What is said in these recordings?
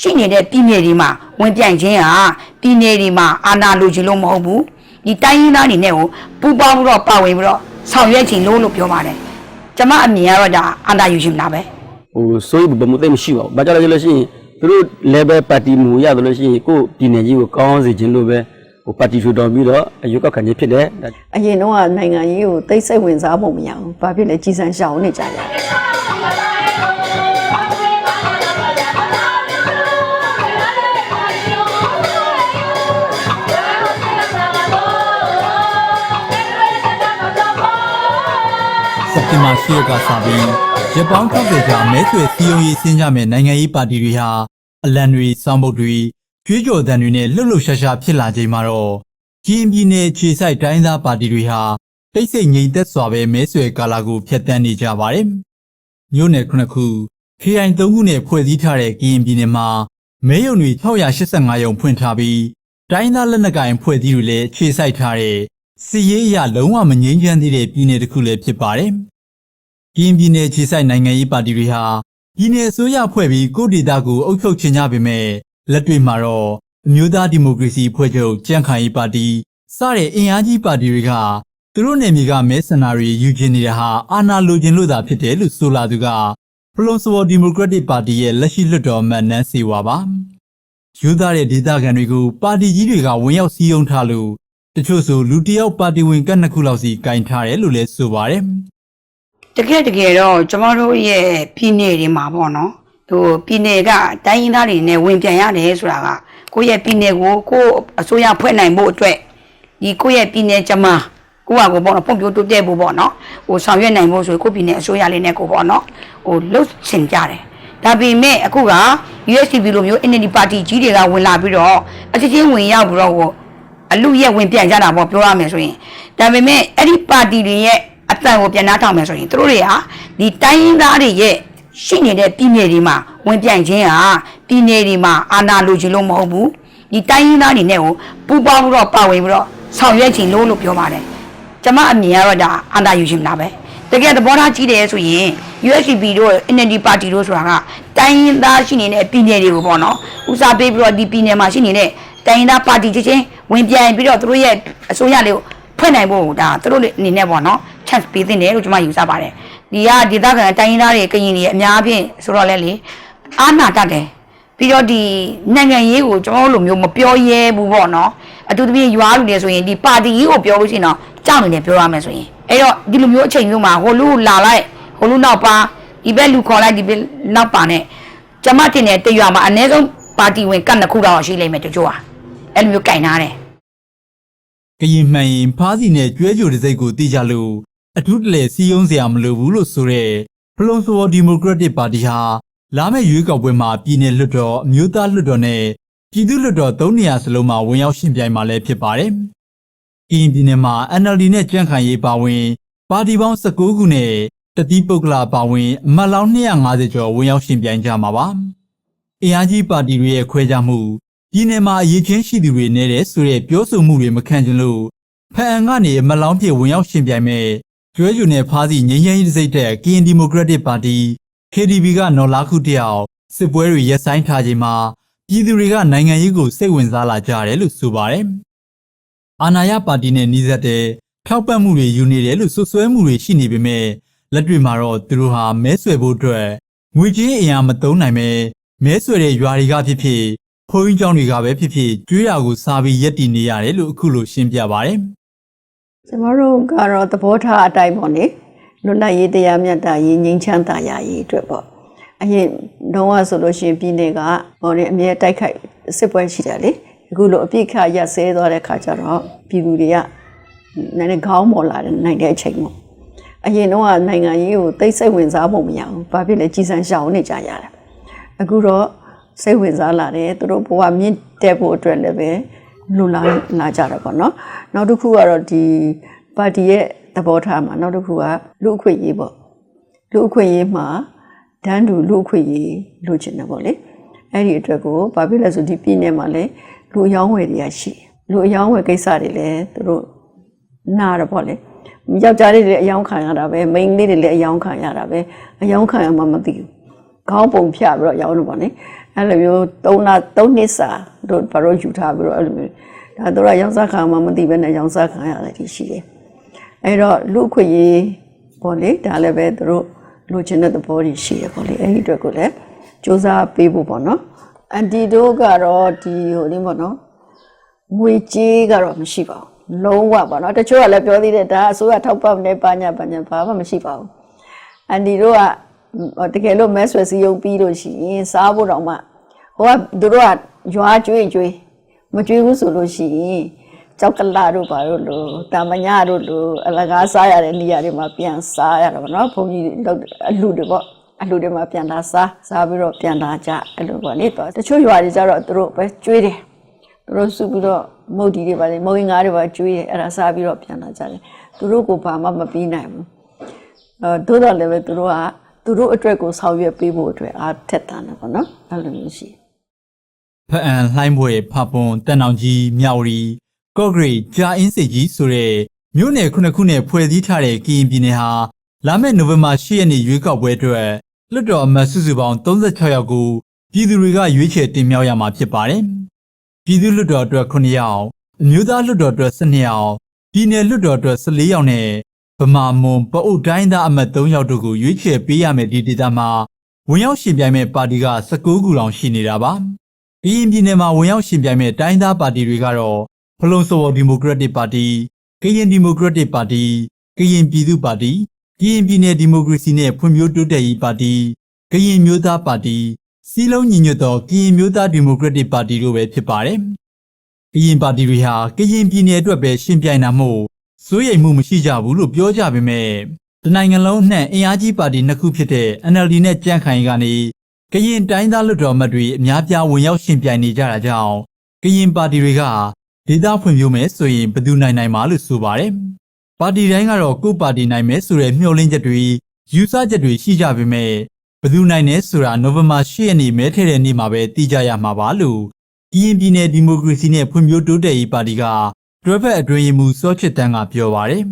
ရှိနေတဲ့ပြည်နယ်တွေမှာဝင်ပြိုင်ခြင်းဟာပြည်နယ်တွေမှာအာဏာလိုချင်လို့မဟုတ်ဘူးဒီတိုင်းရင်းသားတွေနဲ့ကိုပူးပေါင်းပြီးတော့ပါဝင်ပြီးတော့ဆောင်ရွက်ခြင်းလို့လို့ပြောပါတယ်ကျမအမြင်ကတော့ဒါအာဏာယူခြင်းလားပဲဟိုစိုးရိမ်ဘမှုသိပ်မရှိပါဘူး။ဘာကြောင့်လဲဆိုလို့ရှိရင်သူတို့ level party မူရတယ်လို့ရှိရင်ကိုယ့်ပြည်နယ်ကြီးကိုကောင်းစေခြင်းလို့ပဲဟို party ထူထောင်ပြီးတော့အရွေးကောက်ခံခြင်းဖြစ်တယ်ဒါအရင်တော့ကနိုင်ငံရေးကိုသိစိတ်ဝင်စားဖို့မရဘူးဘာဖြစ်လဲကြီးစံရှောင်နေကြတယ် တင်ဘာ10ရက်ကစပြီးရပောင်း60ကြာမဲဆွေစီယုံရေးဆင်းကြမဲ့နိုင်ငံရေးပါတီတွေဟာအလံတွေစောင်းပုတ်တွေကျွေးကြော်တန်တွေနဲ့လှုပ်လှုပ်ရှားရှားဖြစ်လာချိန်မှာတော့ကရင်ပြည်နယ်ခြေဆိုင်တိုင်းသားပါတီတွေဟာတိတ်ဆိတ်ငြိမ်သက်စွာပဲမဲဆွေကာလာကိုဖျက်ဆီးနေကြပါတယ်။မြို့နယ်ခုနှစ်ခု KI 3ခုနဲ့ဖွဲ့စည်းထားတဲ့ကရင်ပြည်နယ်မှာမဲယုံတွေ685ရုံဖွင့်ထားပြီးတိုင်းသားလက်နက်ကိုင်ဖွဲ့စည်းတွေလည်းခြေဆိုင်ထားတဲ့စီရေးအရလုံးဝမငြိမ်းချမ်းသေးတဲ့ပြည်နယ်တစ်ခုလည်းဖြစ်ပါတယ်။က ရင်ပြည်နယ်ခြေဆိုင်နိုင်ငံရေးပါတီတွေဟာပြည်နယ်အစိုးရဖွဲ့ပြီးကိုယ်ဒေသကိုအုပ်ချုပ်ချင်ကြပေမဲ့လက်တွေ့မှာတော့အမျိုးသားဒီမိုကရေစီဖွဲ့ချုပ်ကြံ့ခိုင်ရေးပါတီစတဲ့အင်အားကြီးပါတီတွေကသူတို့နယ်မြေကမဲဆန္ဒတွေယူချင်နေတာဟာအာဏာလိုချင်လို့သာဖြစ်တယ်လို့ဆိုလာသူကဖလွန်စဝေါ်ဒီမိုကရက်တစ်ပါတီရဲ့လက်ရှိလွှတ်တော်အမတ်နန်းစီဝါပါယူသားတဲ့ဒေသခံတွေကိုပါတီကြီးတွေကဝင်ရောက်စည်းရုံးထားလို့တချို့ဆိုလူတစ်ယောက်ပါတီဝင်ကတ်နှစ်ခုလောက်စီကင်ထားတယ်လို့လည်းဆိုပါတယ် တကယ်တကယ်တော့ကျမတို့ရဲ့ပြည်နယ်တွေမှာပေါ့နော်ဟိုပြည်နယ်ကတိုင်းရင်းသားတွေနဲ့ဝင်ပြန်ရတယ်ဆိုတာကကိုယ့်ရဲ့ပြည်နယ်ကိုကိုယ့်အစိုးရဖွဲ့နိုင်ဖို့အတွက်ဒီကိုယ့်ရဲ့ပြည်နယ်ကျမကိုယ့်ဟာကိုယ်ပေါ့နော်ပုံပြိုးတိုးတက်ဖို့ပေါ့နော်ဟိုဆောင်ရွက်နိုင်ဖို့ဆိုရင်ကိုယ့်ပြည်နယ်အစိုးရလေးနဲ့ကိုယ်ပေါ့နော်ဟိုလှုပ်ချင်ကြတယ်ဒါပေမဲ့အခုက USCB လိုမျိုး NLD ပါတီကြီးတွေကဝင်လာပြီးတော့အချင်းချင်းဝင်ရောက်ပြီးတော့ဟိုအလူရဲ့ဝင်ပြန်ကြတာပေါ့ပြောရမယ်ဆိုရင်ဒါပေမဲ့အဲ့ဒီပါတီတွေရဲ့အ တန်ကိုပြန်နှားထောင်မယ်ဆိုရင်သူတို့တွေဟာဒီတိုင်းရင်းသားတွေရဲ့ရှိနေတဲ့ပြည်နယ်တွေမှာဝင်ပြန်ခြင်းဟာပြည်နယ်တွေမှာအာဏာလိုချင်လို့မဟုတ်ဘူးဒီတိုင်းရင်းသားတွေနဲ့ကိုပူးပေါင်းပြီးတော့ပါဝင်ပြီးတော့ဆောင်ရွက်ခြင်းလို့လို့ပြောပါတယ်ကျမအမြင်ကတော့ဒါအာဏာယူခြင်းလားပဲတကယ်သဘောထားကြီးတယ်ဆိုရင် USCP တို့ NLD ပါတီတို့ဆိုတာကတိုင်းရင်းသားရှိနေတဲ့ပြည်နယ်တွေကိုပေါ့နော်ဦးစားပေးပြီးတော့ဒီပြည်နယ်မှာရှိနေတဲ့တိုင်းရင်းသားပါတီချင်းချင်းဝင်ပြန်ပြီးတော့သူတို့ရဲ့အစိုးရလေးကို ဖွဲ့နိုင်ဖို့ဒါသူတို့အနေနဲ့ပေါ့နော် chance ပေးသင့်တယ်လို့ကျွန်မယူဆပါတယ်ဒီကဒေသခံတိုင်းရင်းသားတွေကရင်တွေအများအပြည့်ဆိုတော့လဲလေအာနာတတ်တယ်ပြီးတော့ဒီနိုင်ငံရေးကိုကျွန်တော်တို့လိုမျိုးမပြောရဲဘူးပေါ့နော်အတူတူပြင်ရွာလူတွေဆိုရင်ဒီပါတီကြီးကိုပြောလို့ရှိရင်တော့ကြောက်နေတယ်ပြောရမယ်ဆိုရင်အဲ့တော့ဒီလိုမျိုးအချိန်မျိုးမှာဟိုလူလာလိုက်ဟိုလူနောက်ပါဒီဘက်လူခေါ်လိုက်ဒီဘက်နောက်ပါနဲ့ကျမတင်တဲ့တရွာမှာအ ਨੇ ဆုံးပါတီဝင်ကတ်နှစ်ခုတော့ရှိလိမ့်မယ်တချို့ဟာအဲ့လိုမျိုးကင်ထားတယ် ကရင်မှန်ရင်ဖားစီနဲ့ကျွဲကြိုတစ်စိတ်ကိုတိကြလို့အထူးတလဲစီယုံစရာမလိုဘူးလို့ဆိုတဲ့ဖလွန်ဆိုဒီမိုကရက်တစ်ပါတီဟာလာမယ့်ရွေးကောက်ပွဲမှာပြည်내လွှတ်တော်အမျိုးသားလွှတ်တော်နဲ့ပြည်သူ့လွှတ်တော်သုံးနေရာစလုံးမှာဝင်ရောက်ရှင်ပြိုင်မှာလည်းဖြစ်ပါတယ်။ကရင်ပြည်နယ်မှာ NLD နဲ့ကြံ့ခိုင်ရေးပါဝင် ပါတီပေါင်း19ခုနဲ့တတိပုဂ္ဂလပါဝင်အမတ်လောင်း250ကျော်ဝင်ရောက်ရှင်ပြိုင်ကြမှာပါ။အင်အားကြီးပါတီတွေရဲ့ခွဲခြားမှု ပြည်내မှာအရေးချင်းရှိသူတွေနေတဲ့ဆိုတဲ့ပြောဆိုမှုတွေမခံချင်လို့ဖအန်ကနေမလောင်းပြေဝင်ရောက်ရှင်ပြိုင်မဲ့ကျွဲကျူနဲ့ဖားစီငင်းငင်းရေးစိတ်တဲ့ကရင်ဒီမိုကရက်တစ်ပါတီ KDB ကနော်လာခုတယောက်စစ်ပွဲတွေရပ်ဆိုင်းထားချိန်မှာပြည်သူတွေကနိုင်ငံရေးကိုစိတ်ဝင်စားလာကြတယ်လို့ဆိုပါတယ်။အာဏာရပါတီနဲ့နှီးစပ်တဲ့ထောက်ပံ့မှုတွေယူနေတယ်လို့ဆွဆွဲမှုတွေရှိနေပေမဲ့လက်တွေ့မှာတော့သူတို့ဟာမဲဆွယ်ဖို့အတွက်ငွေကြေးအင်အားမသုံးနိုင်ပဲမဲဆွယ်တဲ့ရွာတွေကဖြစ်ဖြစ် ဘုန်းကြီးကျောင်းတွေကပဲဖြစ်ဖြစ်ကျွေးတာကိုစားပြီးရက်တည်နေရတယ်လို့အခုလိုရှင်းပြပါတယ်ကျမတို့ကတော့သဘောထားအတိုင်းပေါ့လေလွတ်လပ်ရေးတရားမျှတရေးငြိမ်းချမ်းသာယာရေးအတွက်ပေါ့အရင်တော့ကဆိုလို့ရှိရင်ပြည်နယ်ကဟောလေအမြဲတိုက်ခိုက်စစ်ပွဲရှိတယ်လေအခုလိုအပြစ်ခရဆဲသွားတဲ့ခါကျတော့ပြည်သူတွေကနည်းနည်းခေါင်းမော်လာတဲ့နိုင်တဲ့အချိန်ပေါ့အရင်တော့ကနိုင်ငံရေးကိုသိစိတ်ဝင်စားဖို့မရဘူးဘာဖြစ်လဲကြီးစံရှောင်နေကြရတယ်အခုတော့ စိတ်ဝင်စားလာတယ်သူတို့ဘဝမြင့်တက်ဖို့အတွက်လည်းပဲလူလာလာကြတာပေါ့နော်နောက်တစ်ခုကတော့ဒီပါတီရဲ့သဘောထားမှာနောက်တစ်ခုကလူအခွင့်အရေးပေါ့လူအခွင့်အရေးမှာဒန်းတူလူအခွင့်အရေးလိုချင်တယ်ပေါ့လေအဲ့ဒီအတွက်ကိုဘာဖြစ်လဲဆိုဒီပြည်နယ်မှာလည်းလူအယောင်းဝယ်တွေကရှိတယ်လူအယောင်းဝယ်ကိစ္စတွေလည်းသူတို့နားရပေါ့လေယောက်ျားလေးတွေလည်းအယောင်းခံရတာပဲမိန်းကလေးတွေလည်းအယောင်းခံရတာပဲအယောင်းခံရမှမသိဘူးခေါင်းပုံဖြတ်ပြီးတော့ရောင်းလို့ပေါ့လေ အဲ့လိုမျိုး၃နာ၃နှစ်စာတို့ဘာလို့ယူထားပြီးတော့အဲ့လိုမျိုးဒါတို့ကရောင်စားခံမှမသိဘဲနဲ့ရောင်စားခံရတာရှိတယ်အဲ့တော့လူခွေရေးပေါ့လေဒါလည်းပဲတို့လိုချင်တဲ့သဘောတွေရှိတယ်ပေါ့လေအဲ့ဒီအတွက်ကိုလည်းစ조사ပေးဖို့ပေါ့နော်အန်တီတို့ကတော့ဒီဟိုလေးပေါ့နော်ငွေကြေးကတော့မရှိပါဘူးလုံးဝပေါ့နော်တချို့ကလည်းပြောသေးတယ်ဒါအစိုးရထောက်ပံ့နေပါညာပါညာဘာမှမရှိပါဘူးအန်တီတို့ကတကယ်လို့မဲဆွယ်စည်းရုံးပြီးလို့ရှိရင်စားဖို့တော့မှ ဟိုကသူတို့ကရွာကျွေးကျွေးမကျွေးဘူးဆိုလို့ရှိရင်ကြောက်ကလာတို့ပါတို့လို့တာမညာတို့လို့အလကားစားရတဲ့နေရာတွေမှာပြန်စားရတာပေါ့နော်ဘုန်းကြီးလောက်အလှတွေပေါ့အလှတွေမှာပြန်လာစားစားပြီးတော့ပြန်လာကြအဲ့လိုပေါ့လေတော့တချို့ရွာတွေကျတော့သူတို့ပဲကျွေးတယ်သူတို့စုပြီးတော့မုတ်ဒီတွေပါလေမုတ်ရင်ငါးတွေပါကျွေးတယ်အဲ့ဒါစားပြီးတော့ပြန်လာကြတယ်သူတို့ကိုဘာမှမပြီးနိုင်ဘူးအဲတို့တော့လည်းပဲသူတို့ကသူတို့အတွက်ကိုဆောင်ရွက်ပေးဖို့အတွက်အားထက်တာနေပေါ့နော်အဲ့လိုမျိုးရှိတယ် ဖအံလှိုင်းဘွေဖပွန်တန်အောင်ကြီးမြောက်ရီကော့ဂရိတ်ကြာအင်းစိတ်ကြီးဆိုတဲ့မြို့နယ်ခုနှစ်ခုနဲ့ဖွဲ့စည်းထားတဲ့ကရင်ပြည်နယ်ဟာလာမယ့်နိုဝင်ဘာ10ရက်နေ့ရွေးကောက်ပွဲအတွက်လွှတ်တော်အမတ်စုစုပေါင်း36ယောက်ကိုပြည်သူတွေကရွေးချယ်တင်မြှောက်ရမှာဖြစ်ပါတယ်။ပြည်သူလွှတ်တော်အတွက်9ယောက်အမျိုးသားလွှတ်တော်အတွက်12ယောက်ပြည်နယ်လွှတ်တော်အတွက်14ယောက်နဲ့ဗမာမွန်ပအုပ်တိုင်းသားအမတ်3ယောက်တို့ကိုရွေးချယ်ပေးရမယ့်ဒီဒေသမှာဝင်ရောက်ရှင်ပြိုင်မဲ့ပါတီက19ခုလောင်ရှိနေတာပါ။ ကရင်ပြည်နယ်မှာဝင်ရောက်ရှင်ပြိုင်မဲ့တိုင်းသားပါတီတွေကတော့ဖလုံစော်ဒီမိုကရက်တစ်ပါတီကရင်ဒီမိုကရက်တစ်ပါတီကရင်ပြည်သူ့ပါတီကရင်ပြည်နယ်ဒီမိုကရေစီနဲ့ဖွံ့ဖြိုးတိုးတက်ရေးပါတီကရင်မျိုးသားပါတီစီလုံးညီညွတ်သောကရင်မျိုးသားဒီမိုကရက်တစ်ပါတီတို့ပဲဖြစ်ပါတယ်။ကရင်ပါတီတွေဟာကရင်ပြည်နယ်အတွက်ပဲရှင်ပြိုင်တာမို့စိုးရိမ်မှုမရှိကြဘူးလို့ပြောကြပေမဲ့တနိုင်ငံလုံးအနှံ့အင်အားကြီးပါတီနှစ်ခုဖြစ်တဲ့ NLD နဲ့ကြံ့ခိုင်ကနေ ကရင်တိုင်းသားလွှတ်တော်အမတ်တွေအများပြားဝင်ရောက်ရှင်ပြိုင်နေကြတာကြောင့်ကရင်ပါတီတွေကဒေသဖွံ့ဖြိုးမယ်ဆိုရင်ဘယ်သူနိုင်နိုင်မှာလို့ဆိုပါတယ်။ပါတီတိုင်းကတော့ကိုယ့်ပါတီနိုင်မယ်ဆိုတဲ့မျှော်လင့်ချက်တွေယူဆချက်တွေရှိကြပေမဲ့ဘယ်သူနိုင်လဲဆိုတာနိုဝင်ဘာ10ရက်နေ့မဲထည့်တဲ့နေ့မှာပဲသိကြရမှာပါလို့ကရင်ပြည်နယ်ဒီမိုကရေစီနဲ့ဖွံ့ဖြိုးတိုးတက်ရေးပါတီကတွဲဖက်အတွင်းရေးမှူးစောချစ်တန်းကပြောပါတယ်။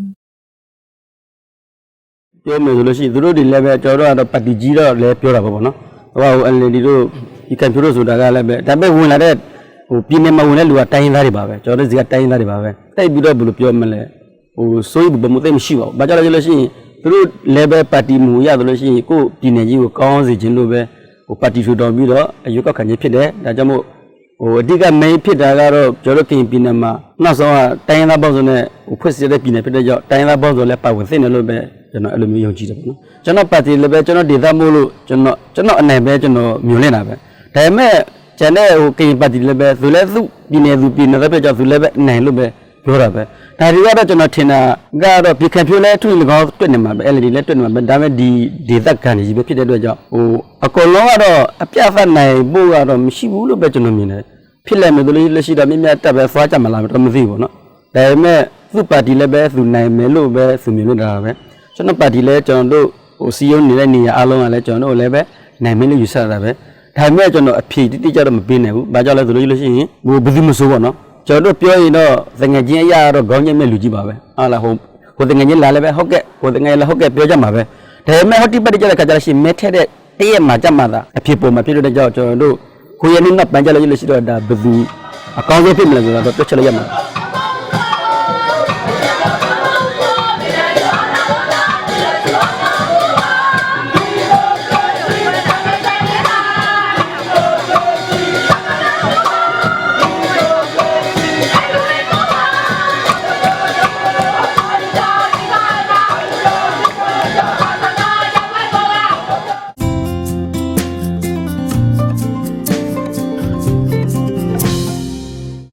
ပြောမယ်ဆိုလို့ရှိရင်သူတို့တွေလည်းပဲကျွန်တော်တို့ကတော့ပါတီကြီးတော့လည်းပြောတာပေါ့ဗောနော် ဟိုဟို LND တို့ဒီကံပြိုးတို့ဆိုတာကလည်းပဲဒါပေမဲ့ဝင်လာတဲ့ဟိုပြည်နယ်မှာဝင်တဲ့လူကတိုင်းရင်းသားတွေပါပဲကျွန်တော်တို့စီကတိုင်းရင်းသားတွေပါပဲတိုက်ပြီးတော့ဘယ်လိုပြောမလဲဟိုစိုးရိမ်ဘမှုသိမရှိပါဘူးဘာကြောင့်လဲဆိုလို့ရှိရင်သူတို့ level ပါတီမူရဆိုလို့ရှိရင်ကိုယ်ပြည်နယ်ကြီးကိုကောင်းစေခြင်းလို့ပဲဟိုပါတီထူတော်ပြီးတော့အရွေးကောက်ခံခြင်းဖြစ်တယ်ဒါကြောင့်မို့ ဟိုအဓိက main ဖြစ်တာကတော့ကျွန်တော်တို့ပြင်ပြည်နယ်မှာနောက်ဆုံးကတိုင်းရင်းသားပေါင်းစုံနဲ့ဟိုဖွဲ့စည်းတဲ့ပြည်နယ်ဖြစ်တဲ့ကြောင့်တိုင်းရင်းသားပေါင်းစုံလည်းပါဝင်သင့်တယ်လို့ပဲကျွန်တော်အဲ့လိုမျိုးယုံကြည်တယ်ပေါ့နော်ကျွန်တော်ပါတီလည်းပဲကျွန်တော်ဒေသမို့လို့ကျွန်တော်ကျွန်တော်အနေပဲကျွန်တော်မြင်နေတာပဲဒါပေမဲ့ကျန်တဲ့ဟိုကရင်ပါတီလည်းပဲသူလည်းသူပြည်နယ်သူပြည်နယ်တဲ့ပြကြောင့်သူလည်းပဲနိုင်လို့ပဲ ပြောတာပဲဒါတွေကတော့ကျွန်တော်ထင်တာကတော့ပြည်ခံဖြိုးလဲထွေ၎င်းတွေ့နေမှာပဲ LED လဲတွေ့နေမှာပဲဒါပေမဲ့ဒီဒေသခံကြီးပဲဖြစ်တဲ့အတွက်ကြောင့်ဟိုအကုန်လုံးကတော့အပြတ်ဖတ်နိုင်ဖို့ကတော့မရှိဘူးလို့ပဲကျွန်တော်မြင်တယ် ဖြစ်လဲမယ်ဆိုလို့လက်ရှိတော့မြင့်မြတ်တက်ပဲသွားကြမှာလားတော့မသိဘူးเนาะဒါပေမဲ့သူ့ပါတီလည်းပဲသူနိုင်မယ်လို့ပဲသူမြင်နေတာပဲကျွန်တော်ပါတီလည်းကျွန်တော်တို့ဟိုစီယုံနေတဲ့နေရာအားလုံးကလည်းကျွန်တော်တို့လည်းပဲနိုင်မယ်လို့ယူဆတာပဲဒါပေမဲ့ကျွန်တော်အဖြေတိတိကျတော့မပေးနိုင်ဘူးဘာကြောင့်လဲဆိုလို့ရှိရင်ဟိုဘယ်သူမဆိုးပေါ့နော် ကျွန်တော်တို့ပြောရင်တော့သငယ်ချင်းအရာတော့ခေါင်းညက်မဲ့လူကြီးပါပဲဟာလားဟိုဟိုသငယ်ချင်းလာလည်းပဲဟုတ်ကဲ့ဟိုသငယ်လည်းဟုတ်ကဲ့ပြောကြမှာပဲဒါပေမဲ့ဟောတိပတ်တိကျတဲ့ခါကျတော့ရှိမဲထဲတဲ့တည့်ရမှာကြမှာသာအဖြစ်ပေါ်မှာဖြစ်တဲ့ကြောင့်ကျွန်တော်တို့ကိုရနေနဲ့ပန်းကြလို့ရှိတော့ဒါဘယ်သူအကောင်းဆုံးဖြစ်မလဲဆိုတော့တွက်ချက်လိုက်ရမှာ